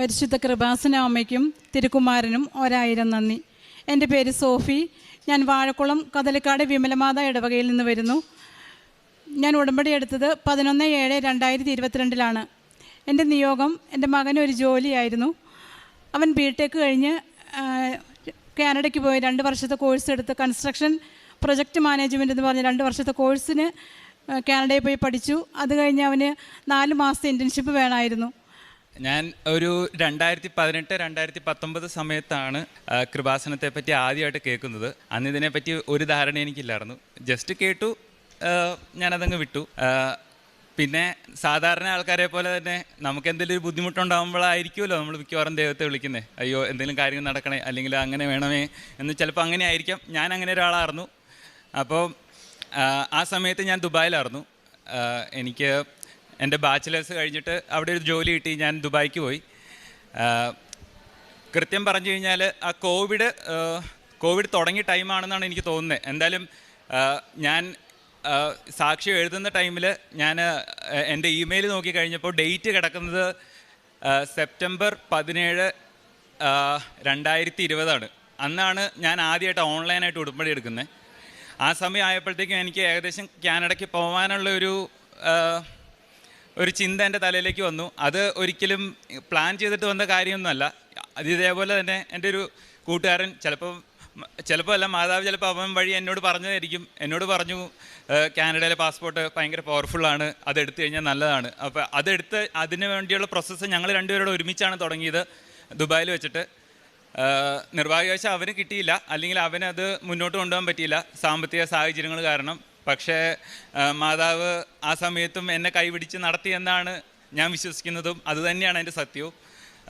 പരിശുദ്ധ കൃപാസന അമ്മയ്ക്കും തിരുക്കുമാരനും ഒരായിരം നന്ദി. എന്റെ പേര് സോഫി. ഞാൻ വാഴക്കുളം കദലിക്കാട് വിമലമാത ഇടവകയിൽ നിന്ന് വരുന്നു. ഞാൻ ഉടമ്പടി എടുത്തത് പതിനൊന്ന് ഏഴ് രണ്ടായിരത്തി ഇരുപത്തിരണ്ടിലാണ്. എന്റെ നിയോഗം എന്റെ മകന് ഒരു ജോലിയായിരുന്നു. അവൻ ബി ടെക് കഴിഞ്ഞ് കാനഡയ്ക്ക് പോയി രണ്ട് വർഷത്തെ കോഴ്സ് എടുത്ത് കൺസ്ട്രക്ഷൻ പ്രൊജക്റ്റ് മാനേജ്മെന്റ് എന്ന് പറഞ്ഞ രണ്ട് വർഷത്തെ കോഴ്സിന് കാനഡയിൽ പോയി പഠിച്ചു. അത് കഴിഞ്ഞ് അവന് നാല് മാസത്തെ ഇന്റേൺഷിപ്പ് വേണമായിരുന്നു. ഞാൻ ഒരു രണ്ടായിരത്തി പതിനെട്ട് രണ്ടായിരത്തി പത്തൊമ്പത് സമയത്താണ് കൃപാസനത്തെ പറ്റി ആദ്യമായിട്ട് കേൾക്കുന്നത്. അന്ന് ഇതിനെപ്പറ്റി ഒരു ധാരണ എനിക്കില്ലായിരുന്നു. ജസ്റ്റ് കേട്ടു ഞാനതങ്ങ് വിട്ടു. പിന്നെ സാധാരണ ആൾക്കാരെ പോലെ തന്നെ നമുക്ക് എന്തെങ്കിലും ഒരു ബുദ്ധിമുട്ടുണ്ടാകുമ്പോഴായിരിക്കുമല്ലോ നമ്മൾ മിക്കവാറും ദൈവത്തെ വിളിക്കുന്നത് അയ്യോ എന്തെങ്കിലും കാര്യങ്ങൾ നടക്കണേ അല്ലെങ്കിൽ അങ്ങനെ വേണമേ എന്ന് ചിലപ്പോൾ അങ്ങനെ ആയിരിക്കാം ഞാൻ അങ്ങനെ ഒരാളായിരുന്നു. അപ്പോൾ ആ, സമയത്ത് ഞാൻ ദുബായിലായിരുന്നു. എനിക്ക് എന്റെ ബാച്ചിലേഴ്സ് കഴിഞ്ഞിട്ട് അവിടെ ഒരു ജോലി കിട്ടി ഞാൻ ദുബായിക്ക് പോയി. കൃത്യം പറഞ്ഞു കഴിഞ്ഞാൽ ആ കോവിഡ് കോവിഡ് തുടങ്ങിയ ടൈമാണെന്നാണ് എനിക്ക് തോന്നുന്നത് എന്തായാലും ഞാൻ സാക്ഷി എഴുതുന്ന ടൈമിൽ ഞാൻ എന്റെ ഇമെയിൽ നോക്കി കഴിഞ്ഞപ്പോൾ ഡേറ്റ് കിടക്കുന്നത് സെപ്റ്റംബർ പതിനേഴ് രണ്ടായിരത്തി ഇരുപതാണ് അന്നാണ് ഞാൻ ആദ്യമായിട്ട് ഓൺലൈനായിട്ട് ഉടുമ്പടി എടുക്കുന്നത് ആ സമയം ആയപ്പോഴത്തേക്കും എനിക്ക് ഏകദേശം കാനഡയ്ക്ക് പോകാനുള്ള ഒരു ഒരു ചിന്ത എന്റെ തലയിലേക്ക് വന്നു. അത് ഒരിക്കലും പ്ലാൻ ചെയ്തിട്ട് വന്ന കാര്യമൊന്നുമല്ല. അത് ഇതേപോലെ തന്നെ എന്റെ ഒരു കൂട്ടുകാരൻ ചിലപ്പോൾ ചിലപ്പോൾ അല്ല മാതാവ് ചിലപ്പോൾ അവൻ വഴി എന്നോട് പറഞ്ഞതായിരിക്കും. എന്നോട് പറഞ്ഞു കാനഡയിലെ പാസ്പോർട്ട് ഭയങ്കര പവർഫുള്ളാണ് അത് എടുത്തു കഴിഞ്ഞാൽ നല്ലതാണ്. അപ്പോൾ അതെടുത്ത് അതിന് വേണ്ടിയുള്ള പ്രോസസ്സ് ഞങ്ങൾ രണ്ടുപേരോട് ഒരുമിച്ചാണ് തുടങ്ങിയത് ദുബായിൽ വെച്ചിട്ട്. നിർഭാഗ്യവശം നിർഭാഗ്യവശാൽ അവന് കിട്ടിയില്ല. അല്ലെങ്കിൽ അവനത് മുന്നോട്ട് കൊണ്ടുപോകാൻ പറ്റിയില്ല സാമ്പത്തിക സാഹചര്യങ്ങൾ കാരണം. പക്ഷേ മാതാവ് ആ സമയത്തും എന്നെ കൈപിടിച്ച് നടത്തിയെന്നാണ് ഞാൻ വിശ്വസിക്കുന്നതും അതുതന്നെയാണ് എന്റെ സത്യവും.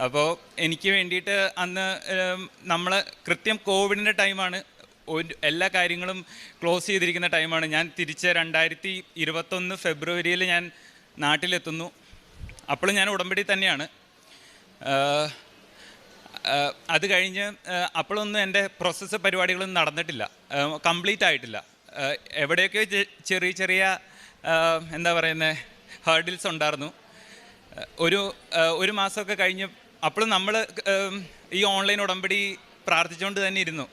അപ്പോൾ എനിക്ക് വേണ്ടിയിട്ട് അന്ന് നമ്മൾ കൃത്യം കോവിഡിന്റെ ടൈമാണ് എല്ലാ കാര്യങ്ങളും ക്ലോസ് ചെയ്തിരിക്കുന്ന ടൈമാണ്. ഞാൻ തിരിച്ച് രണ്ടായിരത്തി ഇരുപത്തൊന്ന് ഫെബ്രുവരിയിൽ ഞാൻ നാട്ടിലെത്തുന്നു. അപ്പോഴും ഞാൻ ഉടമ്പടി തന്നെയാണ്. അത് കഴിഞ്ഞ് അപ്പോഴൊന്നും എന്റെ പ്രോസസ്സ് പരിപാടികളൊന്നും നടന്നിട്ടില്ല. കംപ്ലീറ്റ് ആയിട്ടില്ല. എവിടെയൊക്കെ ചെറിയ ചെറിയ എന്താ പറയുന്നത് ഹേർഡിൽസ് ഉണ്ടായിരുന്നു. ഒരു ഒരു മാസമൊക്കെ കഴിഞ്ഞ് അപ്പോഴും നമ്മൾ ഈ ഓൺലൈൻ ഉടമ്പടി പ്രാർത്ഥിച്ചുകൊണ്ട് തന്നെ ഇരുന്നു.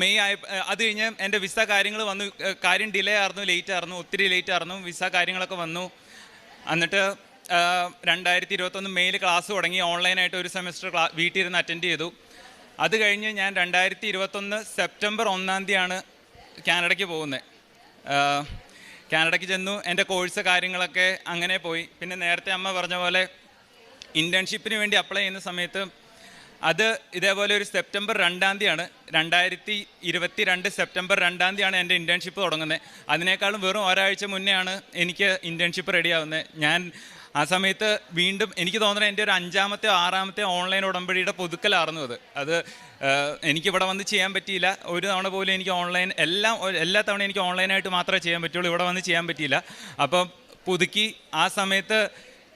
മെയ് ആയ അത് കഴിഞ്ഞ് എന്റെ വിസ കാര്യങ്ങൾ വന്നു. കാര്യം ഡിലേ ആയിരുന്നു ലേറ്റ് ആയിരുന്നു ഒത്തിരി ലേറ്റ് ആയിരുന്നു വിസ കാര്യങ്ങളൊക്കെ വന്നു. എന്നിട്ട് രണ്ടായിരത്തി ഇരുപത്തൊന്ന് മെയിൽ ക്ലാസ് തുടങ്ങി ഓൺലൈനായിട്ട് ഒരു സെമസ്റ്റർ ക്ലാ വീട്ടിൽ ഇരുന്ന് അറ്റൻഡ് ചെയ്തു. അത് കഴിഞ്ഞ് ഞാൻ രണ്ടായിരത്തി ഇരുപത്തൊന്ന് സെപ്റ്റംബർ ഒന്നാം തീയതിയാണ് കാനഡയ്ക്ക് പോകുന്നത് കാനഡയ്ക്ക് ചെന്നു എന്റെ കോഴ്സ് കാര്യങ്ങളൊക്കെ അങ്ങനെ പോയി. പിന്നെ നേരത്തെ അമ്മ പറഞ്ഞ പോലെ ഇന്റേൺഷിപ്പിന് വേണ്ടി അപ്ലൈ ചെയ്യുന്ന സമയത്ത് അത് ഇതേപോലെ ഒരു സെപ്റ്റംബർ രണ്ടാം തീയതിയാണ്. രണ്ടായിരത്തി ഇരുപത്തി രണ്ട് സെപ്റ്റംബർ രണ്ടാം തീയതിയാണ് എന്റെ ഇന്റേൺഷിപ്പ് തുടങ്ങുന്നത്. അതിനേക്കാളും വെറും ഒരാഴ്ച മുന്നെയാണ് എനിക്ക് ഇന്റേൺഷിപ്പ് റെഡിയാവുന്നത്. ഞാൻ ആ സമയത്ത് വീണ്ടും എനിക്ക് തോന്നുന്നത് എന്റെ ഒരു അഞ്ചാമത്തെ ആറാമത്തെ ഓൺലൈൻ ഉടമ്പടിയുടെ പുതുക്കലായിരുന്നു അത്. അത് എനിക്കിവിടെ വന്ന് ചെയ്യാൻ പറ്റിയില്ല. ഒരു തവണ പോലും എനിക്ക് ഓൺലൈൻ എല്ലാം എല്ലാ തവണ എനിക്ക് ഓൺലൈനായിട്ട് മാത്രമേ ചെയ്യാൻ പറ്റുള്ളൂ. ഇവിടെ വന്ന് ചെയ്യാൻ പറ്റിയില്ല. അപ്പം പുതുക്കി ആ സമയത്ത്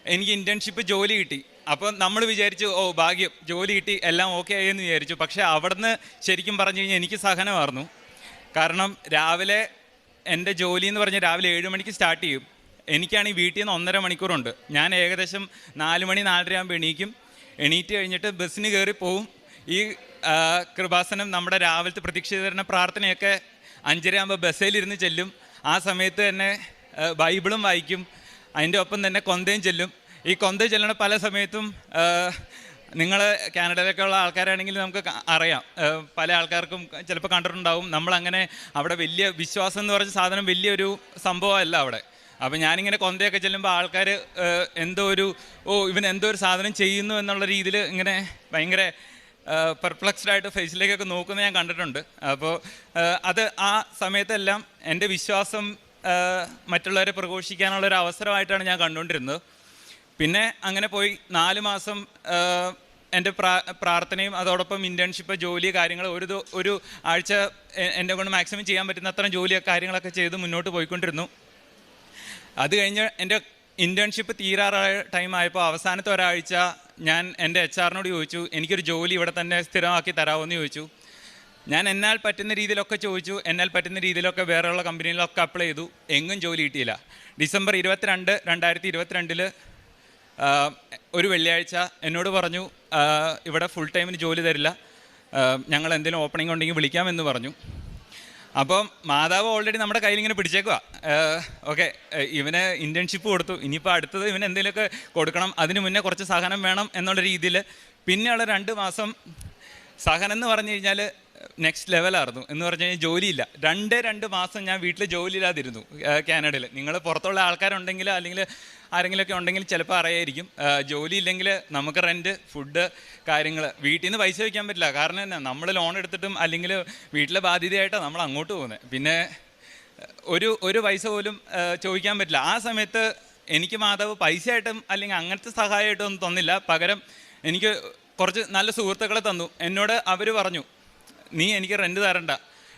എനിക്ക് ഇന്റേൺഷിപ്പ് ജോലി കിട്ടി. അപ്പോൾ നമ്മൾ വിചാരിച്ചു ഓ ഭാഗ്യം ജോലി കിട്ടി എല്ലാം ഓക്കെ ആയി എന്ന് വിചാരിച്ചു. പക്ഷേ അവിടുന്ന് ശരിക്കും പറഞ്ഞു കഴിഞ്ഞാൽ എനിക്ക് സഹനമായിരുന്നു കാരണം രാവിലെ എന്റെ ജോലി എന്ന് പറഞ്ഞാൽ രാവിലെ ഏഴ് മണിക്ക് സ്റ്റാർട്ട് ചെയ്യും. എനിക്കാണെങ്കിൽ വീട്ടിൽ നിന്ന് ഒന്നര മണിക്കൂറുണ്ട്. ഞാൻ ഏകദേശം നാല് മണി നാലര ആകുമ്പോൾ എണീക്കും. എണീറ്റ് കഴിഞ്ഞിട്ട് ബസ്സിന് കയറി പോവും. ഈ കൃപാസനം നമ്മുടെ രാവിലത്തെ പ്രതീക്ഷിതരണ പ്രാർത്ഥനയൊക്കെ അഞ്ചര ആകുമ്പോൾ ബസ്സിലിരുന്ന് ചെല്ലും. ആ സമയത്ത് തന്നെ ബൈബിളും വായിക്കും. അതിന്റെ ഒപ്പം തന്നെ കൊന്തയും ചെല്ലും. ഈ കൊന്ത ചെല്ലണ പല സമയത്തും നിങ്ങൾ കാനഡയിലൊക്കെ ഉള്ള ആൾക്കാരാണെങ്കിൽ നമുക്ക് അറിയാം. പല ആൾക്കാർക്കും ചിലപ്പോൾ കണ്ടിട്ടുണ്ടാവും. നമ്മളങ്ങനെ അവിടെ വലിയ വിശ്വാസം എന്ന് പറഞ്ഞ സാധനം വലിയൊരു സംഭവമല്ല അവിടെ. അപ്പോൾ ഞാനിങ്ങനെ കൊന്തയൊക്കെ ചെല്ലുമ്പോൾ ആൾക്കാർ എന്തോ ഒരു ഓ ഇവൻ എന്തോ ഒരു സാധനം ചെയ്യുന്നു എന്നുള്ള രീതിയിൽ ഇങ്ങനെ ഭയങ്കര പെർപ്ലക്സ്ഡ് ആയിട്ട് ഫേസിലേക്കൊക്കെ നോക്കുന്നത് ഞാൻ കണ്ടിട്ടുണ്ട്. അപ്പോൾ അത് ആ സമയത്തെല്ലാം എന്റെ വിശ്വാസം മറ്റുള്ളവരെ പ്രഘോഷിക്കാനുള്ള ഒരു അവസരമായിട്ടാണ് ഞാൻ കണ്ടുകൊണ്ടിരുന്നത്. പിന്നെ അങ്ങനെ പോയി നാല് മാസം എന്റെ പ്രാ പ്രാർത്ഥനയും അതോടൊപ്പം ഇന്റേൺഷിപ്പ് ജോലി കാര്യങ്ങൾ ഒരു ഒരു ആഴ്ച എന്റെ കൊണ്ട് മാക്സിമം ചെയ്യാൻ പറ്റുന്ന അത്രയും ജോലി കാര്യങ്ങളൊക്കെ ചെയ്ത് മുന്നോട്ട് പോയിക്കൊണ്ടിരുന്നു. അത് കഴിഞ്ഞ് എന്റെ ഇന്റേൺഷിപ്പ് തീരാറായ ടൈം ആയപ്പോൾ അവസാനത്തെ ഒരാഴ്ച ഞാൻ എന്റെ എച്ച് ആറിനോട് ചോദിച്ചു എനിക്കൊരു ജോലി ഇവിടെ തന്നെ സ്ഥിരമാക്കി തരാമോ ചോദിച്ചു. ഞാൻ എന്നാൽ പറ്റുന്ന രീതിയിലൊക്കെ ചോദിച്ചു എന്നാൽ പറ്റുന്ന രീതിയിലൊക്കെ വേറെയുള്ള കമ്പനികളിലൊക്കെ അപ്ലൈ ചെയ്തു. എങ്ങും ജോലി കിട്ടിയില്ല. ഡിസംബർ ഇരുപത്തിരണ്ട് രണ്ടായിരത്തി ഇരുപത്തിരണ്ടിൽ ഒരു വെള്ളിയാഴ്ച എന്നോട് പറഞ്ഞു ഇവിടെ ഫുൾ ടൈമിന് ജോലി തരില്ല. ഞങ്ങൾ എന്തെങ്കിലും ഓപ്പണിംഗ് ഉണ്ടെങ്കിൽ വിളിക്കാമെന്ന് പറഞ്ഞു. അപ്പം മാതാവ് ഓൾറെഡി നമ്മുടെ കയ്യിൽ ഇങ്ങനെ പിടിച്ചേക്കുക ഓക്കെ ഇവന് ഇന്റേൺഷിപ്പ് കൊടുത്തു. ഇനിയിപ്പോൾ അടുത്തത് ഇവന് എന്തെങ്കിലുമൊക്കെ കൊടുക്കണം. അതിന് മുന്നേ കുറച്ച് സഹനം വേണം എന്നുള്ള രീതിയിൽ പിന്നെയുള്ള രണ്ട് മാസം സഹനം എന്ന് പറഞ്ഞു കഴിഞ്ഞാൽ നെക്സ്റ്റ് ലെവലായിരുന്നു എന്ന് പറഞ്ഞു കഴിഞ്ഞാൽ ജോലിയില്ല. രണ്ട് രണ്ട് മാസം ഞാൻ വീട്ടിൽ ജോലിയില്ലാതിരുന്നു. കാനഡയിൽ നിങ്ങൾ പുറത്തുള്ള ആൾക്കാരുണ്ടെങ്കിൽ അല്ലെങ്കിൽ ആരെങ്കിലുമൊക്കെ ഉണ്ടെങ്കിൽ ചിലപ്പോൾ അറിയായിരിക്കും. ജോലി ഇല്ലെങ്കിൽ നമുക്ക് റെന്റ് ഫുഡ് കാര്യങ്ങൾ വീട്ടിൽ നിന്ന് പൈസ വയ്ക്കാൻ പറ്റില്ല. കാരണം തന്നെ നമ്മൾ ലോൺ എടുത്തിട്ടും അല്ലെങ്കിൽ വീട്ടിലെ ബാധ്യതയായിട്ടാണ് നമ്മൾ അങ്ങോട്ട് പോകുന്നത് പിന്നെ ഒരു ഒരു പൈസ പോലും ചോദിക്കാൻ പറ്റില്ല. ആ സമയത്ത് എനിക്ക് മാതാവ് പൈസയായിട്ടും അല്ലെങ്കിൽ അങ്ങനത്തെ സഹായമായിട്ടും ഒന്നും തന്നില്ല. പകരം എനിക്ക് കുറച്ച് നല്ല സുഹൃത്തുക്കളെ തന്നു. എന്നോട് അവർ പറഞ്ഞു നീ എനിക്ക് റെന്റ് തരണ്ട.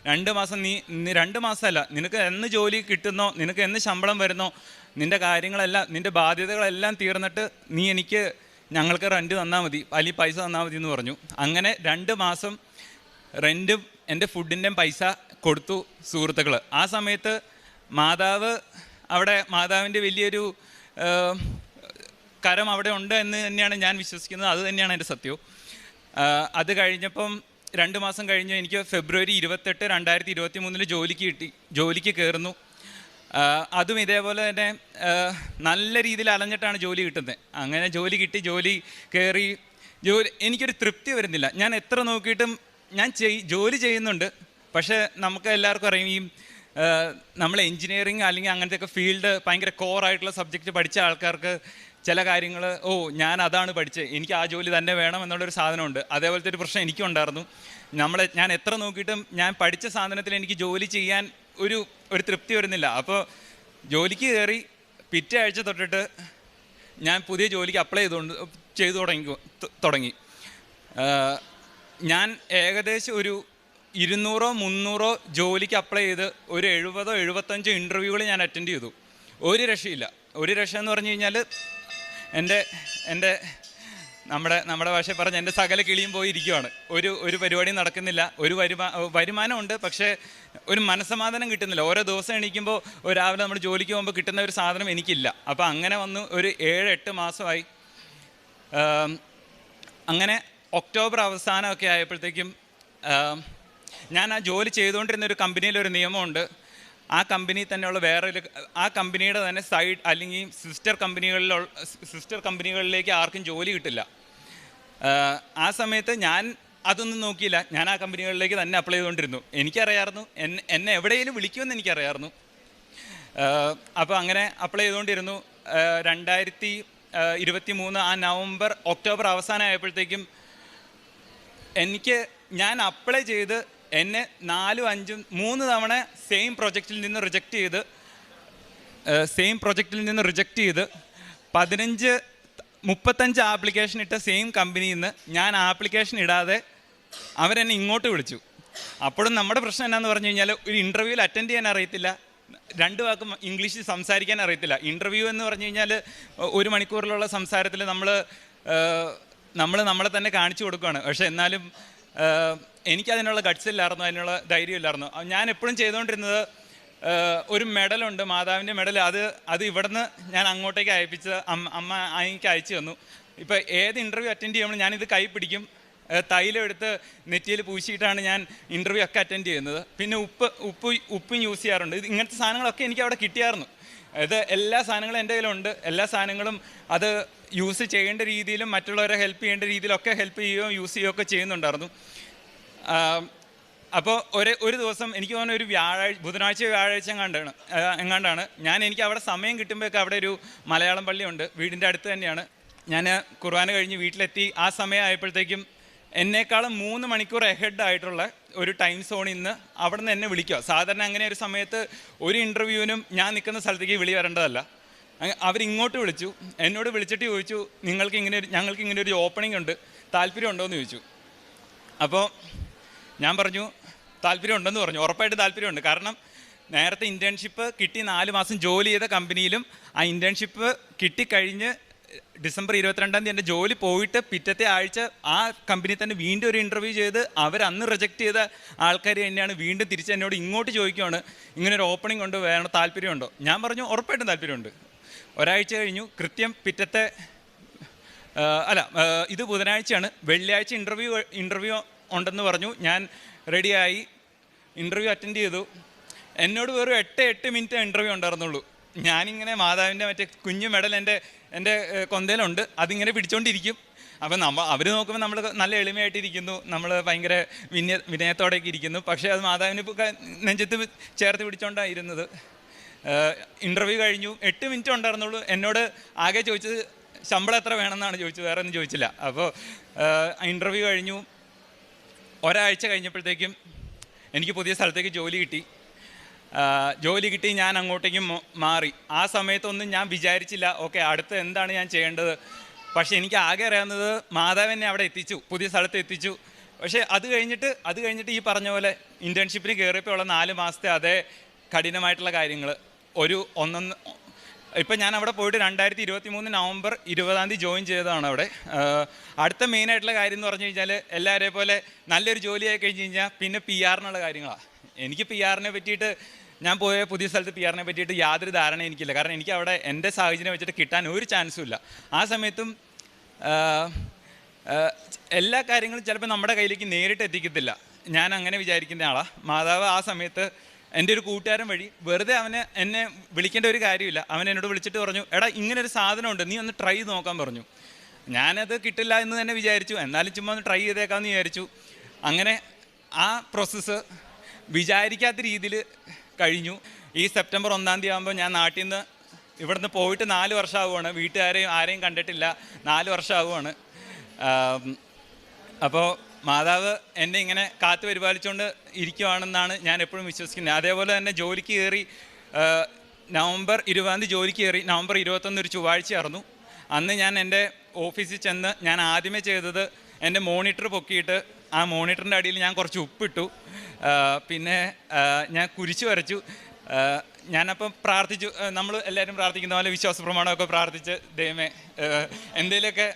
രണ്ട് മാസം നീ രണ്ട് മാസമല്ല. നിനക്ക് എന്ന് ജോലി കിട്ടുന്നോ നിനക്ക് എന്ന് ശമ്പളം വരുന്നോ നിന്റെ കാര്യങ്ങളെല്ലാം നിന്റെ ബാധ്യതകളെല്ലാം തീർന്നിട്ട് നീ എനിക്ക് ഞങ്ങൾക്ക് റെന്റ് തന്നാൽ മതി അല്ലെങ്കിൽ പൈസ തന്നാൽ മതി എന്ന് പറഞ്ഞു. അങ്ങനെ രണ്ട് മാസം റെന്റും എന്റെ ഫുഡിന്റെയും പൈസ കൊടുത്തു സുഹൃത്തുക്കൾ ആ സമയത്ത് മാതാവ് അവിടെ മാതാവിന്റെ വലിയൊരു കരം അവിടെ ഉണ്ട് എന്ന് തന്നെയാണ് ഞാൻ വിശ്വസിക്കുന്നത്. അത് തന്നെയാണ് എന്റെ സത്യവും അത് കഴിഞ്ഞപ്പം രണ്ട് മാസം കഴിഞ്ഞ് എനിക്ക് ഫെബ്രുവരി ഇരുപത്തെട്ട് രണ്ടായിരത്തി ഇരുപത്തി മൂന്നിൽ ജോലിക്ക് കിട്ടി. ജോലിക്ക് കയറുന്നു അതും ഇതേപോലെ തന്നെ നല്ല രീതിയിൽ അലഞ്ഞിട്ടാണ് ജോലി കിട്ടുന്നത്. അങ്ങനെ ജോലി കിട്ടി ജോലി കയറി ജോലി എനിക്കൊരു തൃപ്തി വരുന്നില്ല. ഞാൻ എത്ര നോക്കിയിട്ടും ഞാൻ ചെയ് ജോലി ചെയ്യുന്നുണ്ട്. പക്ഷേ നമുക്ക് എല്ലാവർക്കും അറിയാം ഈ നമ്മൾ എൻജിനീയറിങ് അല്ലെങ്കിൽ അങ്ങനത്തെയൊക്കെ ഫീൽഡ് ഭയങ്കര കോറായിട്ടുള്ള സബ്ജക്റ്റ് പഠിച്ച ആൾക്കാർക്ക് ചില കാര്യങ്ങൾ ഓ ഞാൻ അതാണ് പഠിച്ചത് എനിക്ക് ആ ജോലി തന്നെ വേണം എന്നുള്ളൊരു സാധനമുണ്ട്. അതേപോലത്തെ ഒരു പ്രശ്നം എനിക്കുണ്ടായിരുന്നു നമ്മളെ ഞാൻ എത്ര നോക്കിയിട്ടും ഞാൻ പഠിച്ച സാധനത്തിൽ എനിക്ക് ജോലി ചെയ്യാൻ ഒരു ഒരു തൃപ്തി വരുന്നില്ല. അപ്പോൾ ജോലിക്ക് കയറി പിറ്റേ ആഴ്ച തൊട്ടിട്ട് ഞാൻ പുതിയ ജോലിക്ക് അപ്ലൈ ചെയ്തുകൊണ്ട് ചെയ്തു തുടങ്ങി തുടങ്ങി. ഞാൻ ഏകദേശം ഒരു ഇരുന്നൂറോ മുന്നൂറോ ജോലിക്ക് അപ്ലൈ ചെയ്ത് ഒരു എഴുപതോ എഴുപത്തഞ്ചോ ഇന്റർവ്യൂകൾ ഞാൻ അറ്റൻഡ് ചെയ്തു. ഒരു രക്ഷയില്ല. ഒരു രക്ഷ എന്ന് പറഞ്ഞു കഴിഞ്ഞാൽ എന്റെ എന്റെ നമ്മുടെ നമ്മുടെ ഭാഷയിൽ പറഞ്ഞ എന്റെ സകല കിളിയും പോയി ഇരിക്കുവാണ്. ഒരു ഒരു പരിപാടിയും നടക്കുന്നില്ല. ഒരു വരുമാ വരുമാനമുണ്ട് പക്ഷേ ഒരു മനസ്സമാധാനം കിട്ടുന്നില്ല. ഓരോ ദിവസം എണീക്കുമ്പോൾ രാവിലെ നമ്മൾ ജോലിക്ക് പോകുമ്പോൾ കിട്ടുന്ന ഒരു സാധനം എനിക്കില്ല. അപ്പോൾ അങ്ങനെ വന്നു ഒരു ഏഴ് എട്ട് മാസമായി. അങ്ങനെ ഒക്ടോബർ അവസാനമൊക്കെ ആയപ്പോഴത്തേക്കും ഞാൻ ആ ജോലി ചെയ്തുകൊണ്ടിരുന്ന ഒരു കമ്പനിയിലൊരു നിയമമുണ്ട്. ആ കമ്പനി തന്നെയുള്ള വേറൊരു ആ കമ്പനിയുടെ തന്നെ സൈഡ് അല്ലെങ്കിൽ സിസ്റ്റർ കമ്പനികളിലുള്ള സിസ്റ്റർ കമ്പനികളിലേക്ക് ആർക്കും ജോലി കിട്ടില്ല. ആ സമയത്ത് ഞാൻ അതൊന്നും നോക്കിയില്ല. ഞാൻ ആ കമ്പനികളിലേക്ക് തന്നെ അപ്ലൈ ചെയ്തുകൊണ്ടിരുന്നു. എനിക്കറിയാമായിരുന്നു. എന്നെ എന്നെ എവിടെയെങ്കിലും വിളിക്കുമെന്ന് എനിക്കറിയാമായിരുന്നു. അപ്പോൾ അങ്ങനെ അപ്ലൈ ചെയ്തുകൊണ്ടിരുന്നു. രണ്ടായിരത്തി ഇരുപത്തി മൂന്ന് ആ നവംബർ ഒക്ടോബർ അവസാനം ആയപ്പോഴത്തേക്കും എനിക്ക് ഞാൻ അപ്ലൈ ചെയ്ത് എന്നെ നാലും അഞ്ചും മൂന്ന് തവണ സെയിം പ്രൊജക്റ്റിൽ നിന്ന് റിജക്റ്റ് ചെയ്ത് സെയിം പ്രൊജക്റ്റിൽ നിന്ന് റിജക്റ്റ് ചെയ്ത് പതിനഞ്ച് മുപ്പത്തഞ്ച് ആപ്ലിക്കേഷൻ ഇട്ട സെയിം കമ്പനിയിൽ നിന്ന് ഞാൻ ആപ്ലിക്കേഷൻ ഇടാതെ അവരെന്നെ ഇങ്ങോട്ട് വിളിച്ചു. അപ്പോഴും നമ്മുടെ പ്രശ്നം എന്നാന്ന് പറഞ്ഞു കഴിഞ്ഞാൽ ഒരു ഇന്റർവ്യൂവിൽ അറ്റൻഡ് ചെയ്യാൻ അറിയത്തില്ല. രണ്ട് വാക്കും ഇംഗ്ലീഷിൽ സംസാരിക്കാൻ അറിയത്തില്ല. ഇന്റർവ്യൂ എന്ന് പറഞ്ഞു കഴിഞ്ഞാൽ ഒരു മണിക്കൂറിലുള്ള സംസാരത്തിൽ നമ്മൾ നമ്മൾ നമ്മളെ തന്നെ കാണിച്ചു കൊടുക്കുകയാണ് പക്ഷേ എന്നാലും എനിക്കതിനുള്ള ഗഡ്സ് ഇല്ലായിരുന്നു അതിനുള്ള ധൈര്യം ഇല്ലായിരുന്നു ഞാൻ എപ്പോഴും ചെയ്തുകൊണ്ടിരുന്നത് ഒരു മെഡലുണ്ട് മാതാവിന്റെ മെഡൽ അത് അത് ഇവിടുന്ന് ഞാൻ അങ്ങോട്ടേക്ക് അയപ്പിച്ച് അമ്മ എനിക്ക് അയച്ചു തന്നു. ഇപ്പോൾ ഏത് ഇന്റർവ്യൂ അറ്റൻഡ് ചെയ്യുമ്പോൾ ഞാനിത് കൈ പിടിക്കും. തൈലെടുത്ത് നെറ്റിയിൽ പൂശിയിട്ടാണ് ഞാൻ ഇന്റർവ്യൂ ഒക്കെ അറ്റൻഡ് ചെയ്യുന്നത്. പിന്നെ ഉപ്പ് ഉപ്പ് ഉപ്പും യൂസ് ചെയ്യാറുണ്ട്. ഇത് ഇങ്ങനത്തെ സാധനങ്ങളൊക്കെ എനിക്ക് അവിടെ കിട്ടിയായിരുന്നു. ഇത് എല്ലാ സാധനങ്ങളും എന്റെ കയ്യിലുണ്ട്. എല്ലാ സാധനങ്ങളും അത് യൂസ് ചെയ്യേണ്ട രീതിയിലും മറ്റുള്ളവരെ ഹെൽപ്പ് ചെയ്യേണ്ട രീതിയിലൊക്കെ ഹെൽപ്പ് ചെയ്യുകയും യൂസ് ചെയ്യുകയോ ഒക്കെ ചെയ്യുന്നുണ്ടായിരുന്നു. അപ്പോൾ ഒരു ഒരു ദിവസം എനിക്ക് തോന്നുന്ന ഒരു വ്യാഴാഴ്ച ബുധനാഴ്ച വ്യാഴാഴ്ച എങ്ങാണ്ടാണ് എങ്ങാണ്ടാണ്. ഞാൻ എനിക്ക് അവിടെ സമയം കിട്ടുമ്പോഴൊക്കെ അവിടെ ഒരു മലയാളം പള്ളിയുണ്ട്. വീടിന്റെ അടുത്ത് തന്നെയാണ്. ഞാൻ കുർബാന കഴിഞ്ഞ് വീട്ടിലെത്തി. ആ സമയം ആയപ്പോഴത്തേക്കും എന്നേക്കാളും മൂന്ന് മണിക്കൂർ എഹെഡ് ആയിട്ടുള്ള ഒരു ടൈം സോണിൽ നിന്ന് അവിടെ നിന്ന് എന്നെ വിളിക്കുക. സാധാരണ അങ്ങനെ ഒരു സമയത്ത് ഒരു ഇന്റർവ്യൂവിനും ഞാൻ നിൽക്കുന്ന സ്ഥലത്തേക്ക് വിളി വരേണ്ടതല്ല. അവരിങ്ങോട്ട് വിളിച്ചു. എന്നോട് വിളിച്ചിട്ട് ചോദിച്ചു നിങ്ങൾക്ക് ഇങ്ങനെ ഒരു ഞങ്ങൾക്ക് ഇങ്ങനെ ഒരു ഓപ്പണിംഗ് ഉണ്ട്. താല്പര്യം ഉണ്ടോ? എന്ന് ചോദിച്ചു. അപ്പോൾ ഞാൻ പറഞ്ഞു താല്പര്യം ഉണ്ടെന്ന് പറഞ്ഞു. ഉറപ്പായിട്ട് താല്പര്യമുണ്ട് കാരണം നേരത്തെ ഇന്റേൺഷിപ്പ് കിട്ടി നാല് മാസം ജോലി ചെയ്ത കമ്പനിയിലും ആ ഇന്റേൺഷിപ്പ് കിട്ടിക്കഴിഞ്ഞ് ഡിസംബർ ഇരുപത്തിരണ്ടാം തീയതി എന്റെ ജോലി പോയിട്ട് പിറ്റത്തെ ആഴ്ച ആ കമ്പനി തന്നെ വീണ്ടും ഒരു ഇന്റർവ്യൂ ചെയ്ത് അവർ അന്ന് റിജക്റ്റ് ചെയ്ത ആൾക്കാർ തന്നെയാണ് വീണ്ടും തിരിച്ച് എന്നോട് ഇങ്ങോട്ട് ചോദിക്കുകയാണ് ഇങ്ങനെ ഒരു ഓപ്പണിംഗ് ഉണ്ട്? വേണം താല്പര്യമുണ്ടോ? ഞാൻ പറഞ്ഞു ഉറപ്പായിട്ടും താല്പര്യമുണ്ട്. ഒരാഴ്ച കഴിഞ്ഞു. കൃത്യം പിറ്റത്തെ അല്ല ഇത് ബുധനാഴ്ചയാണ്. വെള്ളിയാഴ്ച ഇന്റർവ്യൂ ഇന്റർവ്യൂ ഉണ്ടെന്ന് പറഞ്ഞു. ഞാൻ റെഡിയായി ഇന്റർവ്യൂ അറ്റൻഡ് ചെയ്തു. എന്നോട് വെറും എട്ട് എട്ട് മിനിറ്റ് ഇന്റർവ്യൂ ഉണ്ടായിരുന്നുള്ളൂ. ഞാനിങ്ങനെ മാതാവിന്റെ മറ്റേ കുഞ്ഞു മെഡൽ എന്റെ എന്റെ കൊന്തയിലുണ്ട്. അതിങ്ങനെ പിടിച്ചോണ്ടിരിക്കും. അപ്പം നമ്മൾ അവർ നോക്കുമ്പോൾ നമ്മൾ നല്ല എളിമയായിട്ടിരിക്കുന്നു. നമ്മൾ ഭയങ്കര വിനയ വിനയത്തോടെയൊക്കെ ഇരിക്കുന്നു. പക്ഷേ അത് മാതാവിന് നെഞ്ചത്ത് ചേർത്ത് പിടിച്ചോണ്ടായിരുന്നത് ഇന്റർവ്യൂ കഴിഞ്ഞു. എട്ട് മിനിറ്റ് ഉണ്ടായിരുന്നുള്ളൂ. എന്നോട് ആകെ ചോദിച്ചത് ശമ്പളം എത്ര വേണമെന്നാണ് ചോദിച്ചത്. വേറെ ഒന്നും ചോദിച്ചില്ല. അപ്പോൾ ഇന്റർവ്യൂ കഴിഞ്ഞു. ഒരാഴ്ച കഴിഞ്ഞപ്പോഴത്തേക്കും എനിക്ക് പുതിയ സ്ഥലത്തേക്ക് ജോലി കിട്ടി. ജോലി കിട്ടി ഞാൻ അങ്ങോട്ടേക്കും മാറി. ആ സമയത്തൊന്നും ഞാൻ വിചാരിച്ചില്ല ഓക്കെ അടുത്ത് എന്താണ് ഞാൻ ചെയ്യേണ്ടത്? പക്ഷേ എനിക്ക് ആകെ അറിയാവുന്നത് മാതാവ് എന്നെ അവിടെ എത്തിച്ചു പുതിയ സ്ഥലത്ത് എത്തിച്ചു. പക്ഷേ അത് കഴിഞ്ഞിട്ട് അത് കഴിഞ്ഞിട്ട് ഈ പറഞ്ഞ പോലെ ഇന്റേൺഷിപ്പിന് കയറിയപ്പോൾ ഉള്ള നാല് മാസത്തെ അതേ കഠിനമായിട്ടുള്ള കാര്യങ്ങൾ ഒരു ഒന്നൊന്ന് ഇപ്പം ഞാൻ അവിടെ പോയിട്ട് രണ്ടായിരത്തി ഇരുപത്തി മൂന്ന് നവംബർ ഇരുപതാം തീയതി ജോയിൻ ചെയ്തതാണ് അവിടെ. അടുത്ത മെയിനായിട്ടുള്ള കാര്യം എന്ന് പറഞ്ഞു കഴിഞ്ഞാൽ എല്ലാവരെയും പോലെ നല്ലൊരു ജോലിയായി കഴിഞ്ഞ് കഴിഞ്ഞാൽ പിന്നെ പി ആറിനുള്ള കാര്യങ്ങളാണ് എനിക്ക് പി ആറിനെ പറ്റിയിട്ട് ഞാൻ പോയ പുതിയ സ്ഥലത്ത് പി ആറിനെ പറ്റിയിട്ട് യാതൊരു ധാരണ എനിക്കില്ല. കാരണം എനിക്ക് അവിടെ എന്റെ സാഹചര്യം വെച്ചിട്ട് കിട്ടാൻ ഒരു ചാൻസും ഇല്ല. ആ സമയത്തും എല്ലാ കാര്യങ്ങളും ചിലപ്പോൾ നമ്മുടെ കയ്യിലേക്ക് നേരിട്ട് എത്തിക്കത്തില്ല. ഞാൻ അങ്ങനെ വിചാരിക്കുന്ന ആളാണ് മാതാവ് ആ സമയത്ത് എന്റെ ഒരു കൂട്ടുകാരൻ വഴി വെറുതെ അവന് എന്നെ വിളിക്കേണ്ട ഒരു കാര്യമില്ല. അവൻ എന്നോട് വിളിച്ചിട്ട് പറഞ്ഞു എടാ ഇങ്ങനെ ഒരു സാധനമുണ്ട് നീ ഒന്ന് ട്രൈ ചെയ്ത് നോക്കാൻ പറഞ്ഞു. ഞാനത് കിട്ടില്ല എന്ന് തന്നെ വിചാരിച്ചു. എന്നാലും ചുമ്മാ ഒന്ന് ട്രൈ ചെയ്തേക്കാമെന്ന് വിചാരിച്ചു. അങ്ങനെ ആ പ്രോസസ്സ് വിചാരിക്കാത്ത രീതിയിൽ കഴിഞ്ഞു. ഈ സെപ്റ്റംബർ ഒന്നാം തീയതി ആകുമ്പോൾ ഞാൻ നാട്ടിൽ നിന്ന് ഇവിടുന്ന് പോയിട്ട് നാല് വർഷമാവുകയാണ് വീട്ടുകാരെയും ആരെയും കണ്ടിട്ടില്ല. നാല് വർഷമാവുകയാണ് അപ്പോൾ മാതാവ് എന്നെ ഇങ്ങനെ കാത്തു പരിപാലിച്ചുകൊണ്ട് ഇരിക്കുവാണെന്നാണ് ഞാൻ എപ്പോഴും വിശ്വസിക്കുന്നത്. അതേപോലെ തന്നെ ജോലിക്ക് കയറി നവംബർ ഇരുപതാം തീയതി ജോലിക്ക് കയറി നവംബർ ഇരുപത്തൊന്ന് ഒരു ചൊവ്വാഴ്ചയായിരുന്നു അന്ന് ഞാൻ എന്റെ ഓഫീസിൽ ചെന്ന് ഞാൻ ആദ്യമേ ചെയ്തത് എന്റെ മോണിറ്റർ പൊക്കിയിട്ട് ആ മോണിറ്ററിന്റെ അടിയിൽ ഞാൻ കുറച്ച് ഉപ്പിട്ടു. പിന്നെ ഞാൻ കുരിച്ചു വരച്ചു. ഞാനപ്പം പ്രാർത്ഥിച്ചു. നമ്മൾ എല്ലാവരും പ്രാർത്ഥിക്കുന്ന പോലെ വിശ്വാസ പ്രമാണമൊക്കെ പ്രാർത്ഥിച്ച് ദൈവമേ എന്തെങ്കിലുമൊക്കെ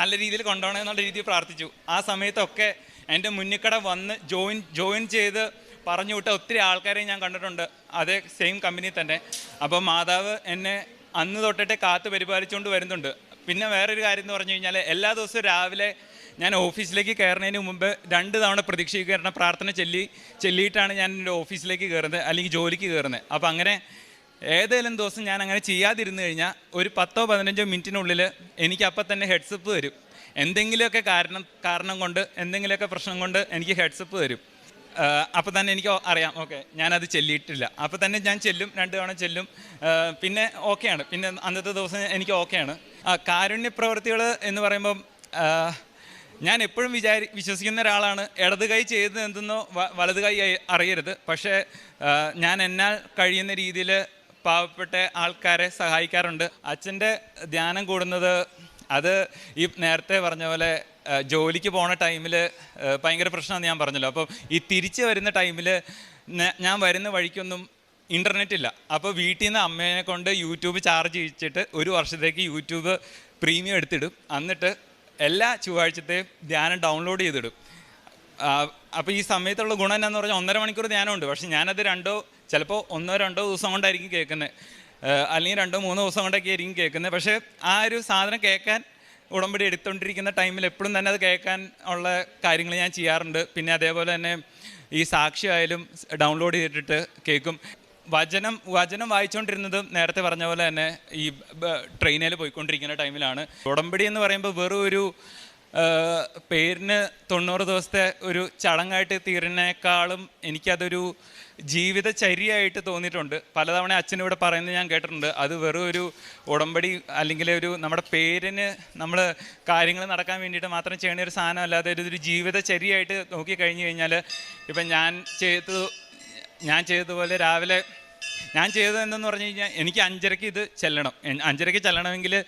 നല്ല രീതിയിൽ കൊണ്ടുപോകണം എന്നുള്ള രീതിയിൽ പ്രാർത്ഥിച്ചു. ആ സമയത്തൊക്കെ എന്റെ മുന്നിക്കട വന്ന് ജോയിൻ ജോയിൻ ചെയ്ത് പറഞ്ഞു വിട്ട ഒത്തിരി ആൾക്കാരെ ഞാൻ കണ്ടിട്ടുണ്ട്. അതേ സെയിം കമ്പനി തന്നെ. അപ്പോൾ മാതാവ് എന്നെ അന്ന് തൊട്ടിട്ട് കാത്ത് പരിപാലിച്ചുകൊണ്ട് വരുന്നുണ്ട്. പിന്നെ വേറൊരു കാര്യം എന്ന് പറഞ്ഞു കഴിഞ്ഞാൽ എല്ലാ ദിവസവും രാവിലെ ഞാൻ ഓഫീസിലേക്ക് കയറുന്നതിന് മുമ്പ് രണ്ട് തവണ പ്രതീക്ഷീകരണ പ്രാർത്ഥന ചൊല്ലി ചൊല്ലിയിട്ടാണ് ഞാൻ എന്റെ ഓഫീസിലേക്ക് കയറുന്നത് അല്ലെങ്കിൽ ജോലിക്ക് കയറുന്നത്. അപ്പോൾ അങ്ങനെ ഏതെങ്കിലും ദിവസം ഞാൻ അങ്ങനെ ചെയ്യാതിരുന്നു കഴിഞ്ഞാൽ ഒരു പത്തോ പതിനഞ്ചോ മിനിറ്റിനുള്ളിൽ എനിക്ക് അപ്പം തന്നെ ഹെഡ്സപ്പ് വരും. എന്തെങ്കിലുമൊക്കെ കാരണം കാരണം കൊണ്ട് എന്തെങ്കിലുമൊക്കെ പ്രശ്നം കൊണ്ട് എനിക്ക് ഹെഡ്സപ്പ് വരും. അപ്പോൾ തന്നെ എനിക്ക് അറിയാം ഓക്കെ ഞാനത് ചെല്ലിയിട്ടില്ല. അപ്പോൾ തന്നെ ഞാൻ ചെല്ലും രണ്ട് തവണ ചെല്ലും. പിന്നെ ഓക്കെയാണ് പിന്നെ അന്നത്തെ ദിവസം എനിക്ക് ഓക്കെയാണ് കാരുണ്യ പ്രവർത്തികൾ എന്ന് പറയുമ്പം ഞാൻ എപ്പോഴും വിചാരി വിശ്വസിക്കുന്ന ഒരാളാണ്. ഇടത് കൈ ചെയ്തത് എന്തെന്നോ വലത് കൈ അറിയരുത്. പക്ഷേ ഞാൻ എന്നാൽ കഴിയുന്ന രീതിയിൽ പാവപ്പെട്ട ആൾക്കാരെ സഹായിക്കാറുണ്ട്. അച്ഛന്റെ ധ്യാനം കൂടുന്നത് അത് ഈ നേരത്തെ പറഞ്ഞ പോലെ ജോലിക്ക് പോണ ടൈമിൽ ഭയങ്കര പ്രശ്നമാണെന്ന് ഞാൻ പറഞ്ഞല്ലോ. അപ്പോൾ ഈ തിരിച്ച് വരുന്ന ടൈമിൽ ഞാൻ വരുന്ന വഴിക്കൊന്നും ഇന്റർനെറ്റ് ഇല്ല. അപ്പോൾ വീട്ടിൽ നിന്ന് അമ്മേനെ കൊണ്ട് യൂട്യൂബ് ചാർജ് ചെയ്യിച്ചിട്ട് ഒരു വർഷത്തേക്ക് യൂട്യൂബ് പ്രീമിയം എടുത്തിടും. എന്നിട്ട് എല്ലാ ചൊവ്വാഴ്ചത്തെയും ധ്യാനം ഡൗൺലോഡ് ചെയ്തിടും. അപ്പോൾ ഈ സമയത്തുള്ള ഗുണം എന്നാന്ന് പറഞ്ഞാൽ ഒന്നര മണിക്കൂർ ധ്യാനമുണ്ട്. പക്ഷേ ഞാനത് രണ്ടോ ചിലപ്പോൾ ഒന്നോ രണ്ടോ ദിവസം കൊണ്ടായിരിക്കും കേൾക്കുന്നത് അല്ലെങ്കിൽ രണ്ടോ മൂന്നോ ദിവസം കൊണ്ടൊക്കെ ആയിരിക്കും കേൾക്കുന്നത് പക്ഷേ ആ ഒരു സാധനം കേൾക്കാൻ ഉടമ്പടി എടുത്തുകൊണ്ടിരിക്കുന്ന ടൈമിൽ എപ്പോഴും തന്നെ അത് കേൾക്കാൻ ഉള്ള കാര്യങ്ങൾ ഞാൻ ചെയ്യാറുണ്ട്. പിന്നെ അതേപോലെ തന്നെ ഈ സാക്ഷിയായാലും ഡൗൺലോഡ് ചെയ്തിട്ട് കേൾക്കും. വചനം വചനം വായിച്ചുകൊണ്ടിരുന്നത് നേരത്തെ പറഞ്ഞ പോലെ തന്നെ ഈ ട്രെയിനിൽ പോയിക്കൊണ്ടിരിക്കുന്ന ടൈമിലാണ്. ഉടമ്പടി എന്ന് പറയുമ്പോൾ വെറും ഒരു പേരിന് തൊണ്ണൂറ് ദിവസത്തെ ഒരു ചടങ്ങായിട്ട് തീരുന്നേക്കാളും എനിക്കതൊരു ജീവിതചര്യയായിട്ട് തോന്നിയിട്ടുണ്ട്. പലതവണ അച്ഛനിവിടെ പറയുന്നത് ഞാൻ കേട്ടിട്ടുണ്ട്. അത് വെറും ഒരു ഉടമ്പടി അല്ലെങ്കിൽ ഒരു നമ്മുടെ പേരിന് നമ്മൾ കാര്യങ്ങൾ നടക്കാൻ വേണ്ടിയിട്ട് മാത്രം ചെയ്യേണ്ട ഒരു സാധനം അല്ലാതെ ഒരു നോക്കി കഴിഞ്ഞു കഴിഞ്ഞാൽ ഇപ്പം ഞാൻ ചെയ്തത് ഞാൻ ചെയ്തതുപോലെ രാവിലെ ഞാൻ ചെയ്തത് എന്തെന്ന് പറഞ്ഞു കഴിഞ്ഞാൽ എനിക്ക് അഞ്ചരയ്ക്ക് ഇത് ചെല്ലണം. അഞ്ചരയ്ക്ക് ചെല്ലണമെങ്കിൽ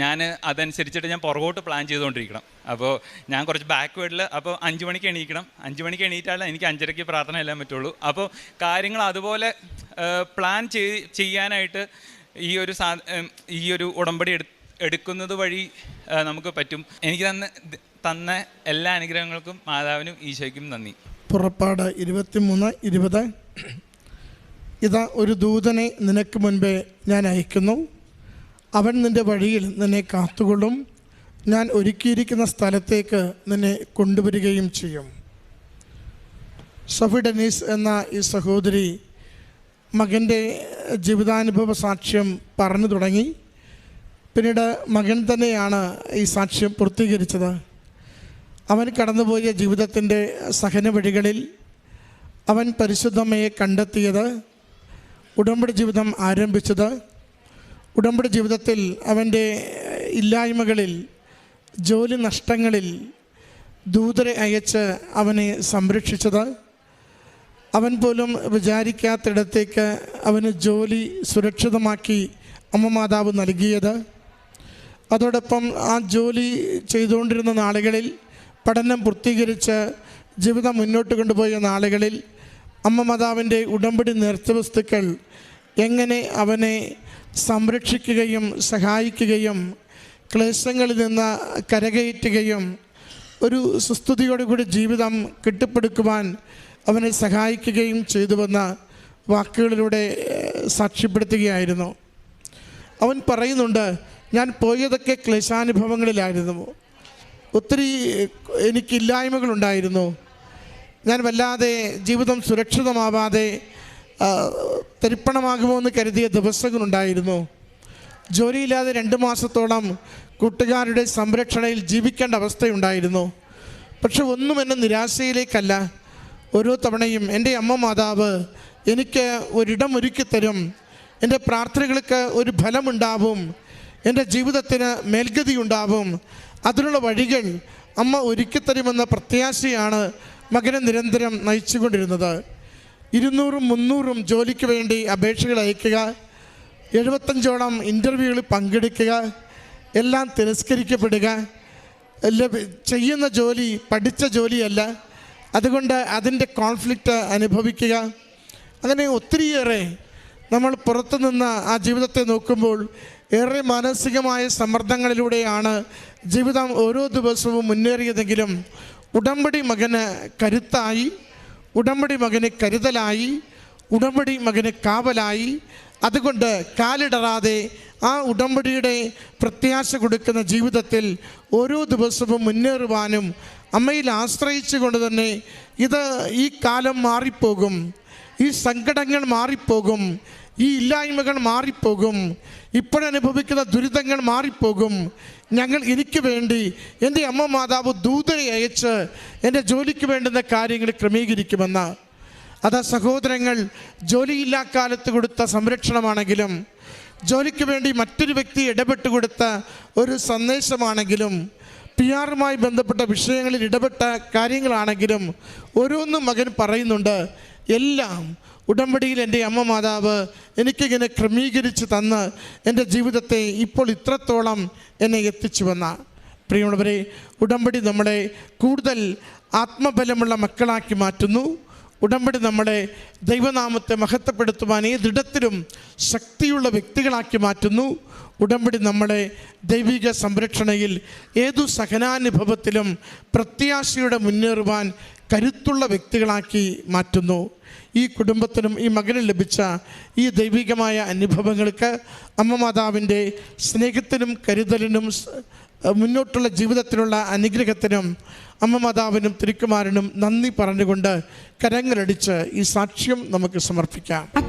ഞാൻ അതനുസരിച്ചിട്ട് ഞാൻ പുറകോട്ട് പ്ലാൻ ചെയ്തുകൊണ്ടിരിക്കണം. അപ്പോൾ ഞാൻ കുറച്ച് ബാക്ക്വേർഡിൽ അപ്പോൾ അഞ്ച് മണിക്ക് എണീക്കണം. അഞ്ച് മണിക്ക് എണീറ്റാലേ എനിക്ക് അഞ്ചരയ്ക്ക് പ്രാർത്ഥന എല്ലാം പറ്റുള്ളൂ. അപ്പോൾ കാര്യങ്ങൾ അതുപോലെ പ്ലാൻ ചെയ് ചെയ്യാനായിട്ട് ഈ ഒരു സാ ഈ ഒരു ഉടമ്പടി എടു എടുക്കുന്നത് വഴി നമുക്ക് പറ്റും. എനിക്ക് തന്ന തന്ന എല്ലാ അനുഗ്രഹങ്ങൾക്കും മാതാവിനും ഈശോയ്ക്കും നന്ദി. പുറപ്പാട് ഇരുപത്തിമൂന്ന് ഇരുപത്. ഇതാ ഒരു ദൂതനെ നിനക്ക് മുൻപേ ഞാൻ അയക്കുന്നു. അവൻ നിന്റെ വഴിയിൽ നിന്നെ കാത്തുകൊള്ളും. ഞാൻ ഒരുക്കിയിരിക്കുന്ന സ്ഥലത്തേക്ക് നിന്നെ കൊണ്ടുവരികയും ചെയ്യും. സഫി ഡെനീസ് എന്ന ഈ സഹോദരി മകന്റെ ജീവിതാനുഭവ സാക്ഷ്യം പറഞ്ഞു തുടങ്ങി. പിന്നീട് മകൻ തന്നെയാണ് ഈ സാക്ഷ്യം പൂർത്തീകരിച്ചത്. അവൻ കടന്നുപോയ ജീവിതത്തിന്റെ സഹന വഴികളിൽ അവൻ പരിശുദ്ധമ്മയെ കണ്ടെത്തിയത് ഉടമ്പടി ജീവിതം ആരംഭിച്ചത് ഉടമ്പടി ജീവിതത്തിൽ അവന്റെ ഇല്ലായ്മകളിൽ ജോലി നഷ്ടങ്ങളിൽ ദൂതരെ അയച്ച് അവനെ സംരക്ഷിച്ചത്. അവൻ പോലും വിചാരിക്കാത്തിടത്തേക്ക് അവന് ജോലി സുരക്ഷിതമാക്കി അമ്മ മാതാവ് നൽകിയത്. അതോടൊപ്പം ആ ജോലി ചെയ്തുകൊണ്ടിരുന്ന നാളുകളിൽ പഠനം പൂർത്തീകരിച്ച് ജീവിതം മുന്നോട്ട് കൊണ്ടുപോയ നാളുകളിൽ അമ്മ മാതാവിന്റെ ഉടമ്പടി നേർച്ചവസ്തുക്കൾ എങ്ങനെ അവനെ സംരക്ഷിക്കുകയും സഹായിക്കുകയും ക്ലേശങ്ങളിൽ നിന്ന് കരകയറ്റുകയും ഒരു സുസ്തുതിയോടുകൂടി ജീവിതം കെട്ടിപ്പടുക്കുവാൻ അവനെ സഹായിക്കുകയും ചെയ്തുവെന്ന വാക്കുകളിലൂടെ സാക്ഷ്യപ്പെടുത്തുകയായിരുന്നു. അവൻ പറയുന്നുണ്ട് ഞാൻ പോയതൊക്കെ ക്ലേശാനുഭവങ്ങളിലായിരുന്നു. ഒത്തിരി എനിക്കില്ലായ്മകളുണ്ടായിരുന്നു ഞാൻ വല്ലാതെ ജീവിതം സുരക്ഷിതമാവാതെ തരിപ്പണമാകുമോ എന്ന് കരുതിയ ദിവസങ്ങളുണ്ടായിരുന്നു. ജോലിയില്ലാതെ രണ്ട് മാസത്തോളം കൂട്ടുകാരുടെ സംരക്ഷണയിൽ ജീവിക്കേണ്ട അവസ്ഥയുണ്ടായിരുന്നു. പക്ഷെ ഒന്നും എന്നെ നിരാശയിലേക്കല്ല. ഓരോ തവണയും എന്റെ അമ്മ മാതാവ് എനിക്ക് ഒരിടം ഒരുക്കി തരും. എന്റെ പ്രാർത്ഥനകൾക്ക് ഒരു ഫലമുണ്ടാവും. എന്റെ ജീവിതത്തിന് മേൽഗതി ഉണ്ടാവും അതിനുള്ള വഴികൾ അമ്മ ഒരുക്കി ഒരുക്കിത്തരുമെന്ന പ്രത്യാശയാണ് മകനെ നിരന്തരം നയിച്ചുകൊണ്ടിരുന്നത്. ഇരുന്നൂറും മുന്നൂറും ജോലിക്ക് വേണ്ടി അപേക്ഷകൾ അയക്കുക എഴുപത്തഞ്ചോളം ഇന്റർവ്യൂകളിൽ പങ്കെടുക്കുക എല്ലാം തിരസ്കരിക്കപ്പെടുക. ചെയ്യുന്ന ജോലി പഠിച്ച ജോലിയല്ല. അതുകൊണ്ട് അതിന്റെ കോൺഫ്ലിക്റ്റ് അനുഭവിക്കുക. അങ്ങനെ ഒത്തിരിയേറെ നമ്മൾ പുറത്തു നിന്ന് ആ ജീവിതത്തെ നോക്കുമ്പോൾ ഏറെ മാനസികമായ സമ്മർദ്ദങ്ങളിലൂടെയാണ് ജീവിതം ഓരോ ദിവസവും മുന്നേറിയതെങ്കിലും ഉടമ്പടി മകന് കരുത്തായി ഉടമ്പടി മകന് കരുതലായി ഉടമ്പടി മകന് കാവലായി. അതുകൊണ്ട് കാലിടറാതെ ആ ഉടമ്പടിയുടെ പ്രത്യാശ കൊടുക്കുന്ന ജീവിതത്തിൽ ഓരോ ദിവസവും മുന്നേറുവാനും അമ്മയിൽ ആശ്രയിച്ചു കൊണ്ട് തന്നെ ഇത് ഈ കാലം മാറിപ്പോകും ഈ സങ്കടങ്ങൾ മാറിപ്പോകും. ഈ ഇല്ലായ്മകൾ മാറിപ്പോകും. ഇപ്പോഴനുഭവിക്കുന്ന ദുരിതങ്ങൾ മാറിപ്പോകും. ഞങ്ങൾ എനിക്ക് വേണ്ടി എന്റെ അമ്മ മാതാവ് ദൂതരെ അയച്ച് എന്റെ ജോലിക്ക് വേണ്ടുന്ന കാര്യങ്ങൾ ക്രമീകരിക്കുമെന്ന്. അത് സഹോദരങ്ങൾ ജോലിയില്ലാ കാലത്ത് കൊടുത്ത സംരക്ഷണമാണെങ്കിലും ജോലിക്ക് വേണ്ടി മറ്റൊരു വ്യക്തി ഇടപെട്ട് കൊടുത്ത ഒരു സന്ദേശമാണെങ്കിലും പി ആറുമായി ബന്ധപ്പെട്ട വിഷയങ്ങളിൽ ഇടപെട്ട കാര്യങ്ങളാണെങ്കിലും ഓരോന്നും മകൻ പറയുന്നുണ്ട്. എല്ലാം ഉടമ്പടിയിൽ എന്റെ അമ്മ മാതാവ് എനിക്കിങ്ങനെ ക്രമീകരിച്ച് തന്ന് എന്റെ ജീവിതത്തെ ഇപ്പോൾ ഇത്രത്തോളം എന്നെ എത്തിച്ചു വന്ന. പ്രിയമുള്ളവരെ ഉടമ്പടി നമ്മളെ കൂടുതൽ ആത്മബലമുള്ള മക്കളാക്കി മാറ്റുന്നു. ഉടമ്പടി നമ്മളെ ദൈവനാമത്തെ മഹത്വപ്പെടുത്തുവാൻ ഏതിടത്തിലും ശക്തിയുള്ള വ്യക്തികളാക്കി മാറ്റുന്നു. ഉടമ്പടി നമ്മളെ ദൈവിക സംരക്ഷണയിൽ ഏതു സഹനാനുഭവത്തിലും പ്രത്യാശയുടെ മുന്നേറുവാൻ കരുത്തുള്ള വ്യക്തികളാക്കി മാറ്റുന്നു. ഈ കുടുംബത്തിനും ഈ മകനും ലഭിച്ച ഈ ദൈവികമായ അനുഭവങ്ങൾക്ക് അമ്മ മാതാവിന്റെ സ്നേഹത്തിനും കരുതലിനും മുന്നോട്ടുള്ള ജീവിതത്തിലുള്ള അനുഗ്രഹത്തിനും അമ്മ മാതാവിനും തിരുക്കുമാരനും നന്ദി പറഞ്ഞുകൊണ്ട് കരങ്ങളടിച്ച് ഈ സാക്ഷ്യം നമുക്ക് സമർപ്പിക്കാം.